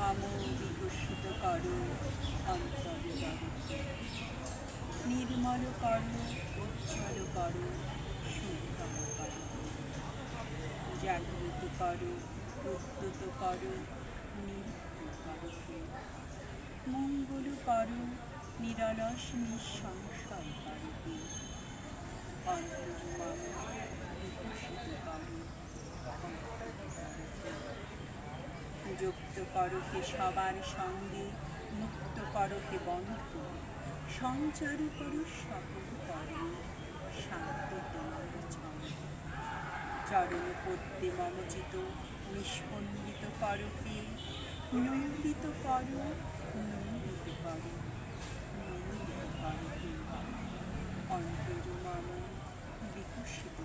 মাম বিকশিত করো অন্তরে জগতে নির্মল করো উজ্জ্বল করো শুদ্ধম করো জাগৃত করো উদ্যত করো নির্ভর করো মঙ্গল করো নিরলস নিঃসংশয় করো অন্তর্মম বিকশিত করো যুক্ত করকে সবার সঙ্গে, মুক্ত করকে বন্ধ। সঞ্চার করো সকল করো শান্তি তোমার চরণ। পদ্মে মমচিত নিষ্পন্দিত করকে নন্দিত করো নন্দিত করো নন্দিত করকে অন্তর মম বিকশিত